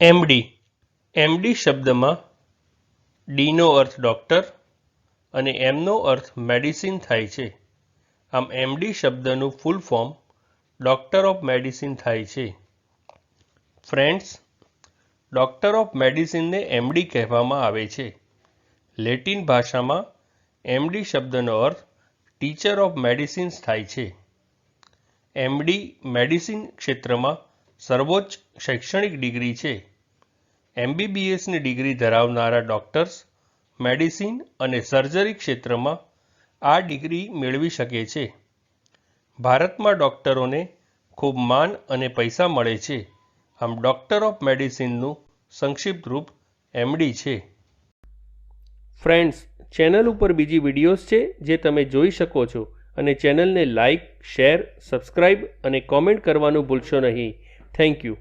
MD MD શબ્દમાં ડીનો અર્થ doctor અને એમનો અર્થ મેડિસિન થાય છે. આમ એમડી શબ્દનું full form doctor of medicine થાય છે. ફ્રેન્ડ્સ ડૉક્ટર ઓફ મેડિસિનને એમડી કહેવામાં આવે છે. લેટિન ભાષામાં એમડી શબ્દનો અર્થ ટીચર ઓફ મેડિસિન્સ થાય છે. એમડી મેડિસિન ક્ષેત્રમાં સર્વોચ્ચ શૈક્ષણિક ડિગ્રી છે. એમબીબીએસની ડિગ્રી ધરાવનારા ડૉક્ટર્સ, મેડિસિન અને સર્જરી ક્ષેત્રમાં આ ડિગ્રી મેળવી શકે છે. ભારતમાં ડૉક્ટરોને ખૂબ માન અને પૈસા મળે છે. આમ ડૉક્ટર ઓફ મેડિસિનનું સંક્ષિપ્ત રૂપ એમડી છે. ફ્રેન્ડ્સ, ચેનલ ઉપર બીજી વિડીયોઝ છે જે તમે જોઈ શકો છો અને ચેનલને લાઇક શેર, સબસ્ક્રાઇબ અને કોમેન્ટ કરવાનું ભૂલશો નહીં. Thank you.